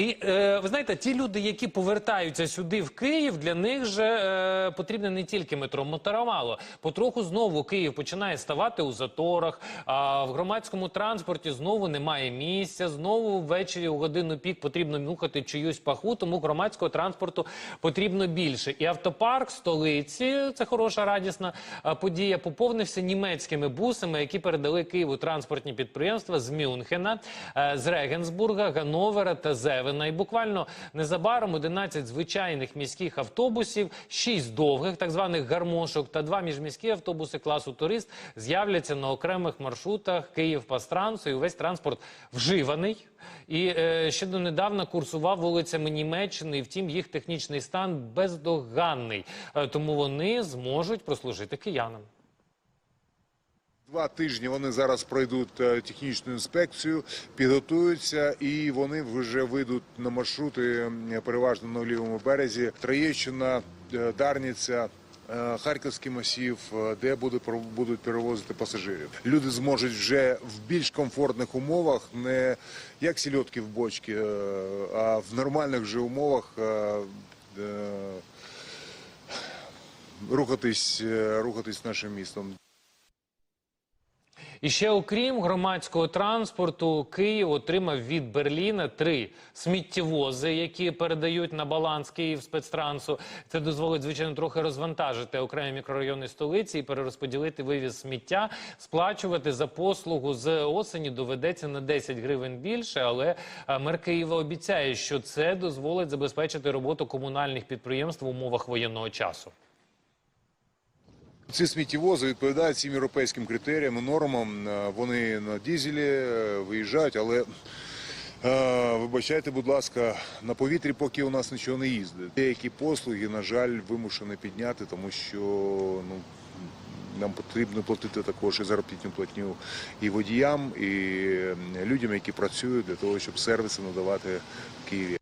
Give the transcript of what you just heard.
І е, ви знаєте, ті люди, які повертаються сюди в Київ, для них же е, потрібне не тільки метро, Мотарамало. Потроху знову Київ починає ставати у заторах. А в громадському транспорті знову немає місця. Знову ввечері у годину пік потрібно нюхати чиюсь паху, тому громадського транспорту потрібно більше. І автопарк столиці це хороша радісна е, подія. Поповнився німецькими бусами, які передали Києву транспортні підприємства з Мюнхена, з Регенсбурга, Гановера та Зевена. І буквально незабаром 11 звичайних міських автобусів, 6 довгих, так званих гармошок, та два міжміські автобуси класу турист з'являться на окремих маршрутах Київ-Пастрансу. І увесь транспорт вживаний. І е, ще донедавна курсував вулицями Німеччини. І, втім, їх технічний стан бездоганний. Е, тому вони зможуть прослужити киянам. Два тижні вони зараз пройдуть е, технічну інспекцію, підготуються і вони вже вийдуть на маршрути переважно на лівому березі. Троєщина, е, Дарниця. е, Харківський масів, де будуть перевозити пасажирів. Люди зможуть вже в більш комфортних умовах, не як сільотки в бочці, а в нормальних же умовах рухатись, рухатись нашим містом. І ще окрім громадського транспорту, Київ отримав від Берліна три сміттєвози, які передають на баланс Київ спецтрансу. Це дозволить звичайно трохи розвантажити окремі мікрорайони столиці і перерозподілити вивіз сміття, сплачувати за послугу з осені доведеться на 10 гривень більше. Але е, мер Києва обіцяє, що це дозволить забезпечити роботу комунальних підприємств в умовах воєнного часу. Ці сміттєвози відповідають всім європейським критеріям і нормам. Е, Вони на дізелі е, виїжджають, але е, вибачайте, будь ласка, на повітрі поки у нас нічого не їздить. Деякі послуги, на жаль, вимушені підняти, тому що ну. Нам потрібно платити також і заробітну платню і водіям, і людям, які працюють для того, щоб сервіси надавати в Києві.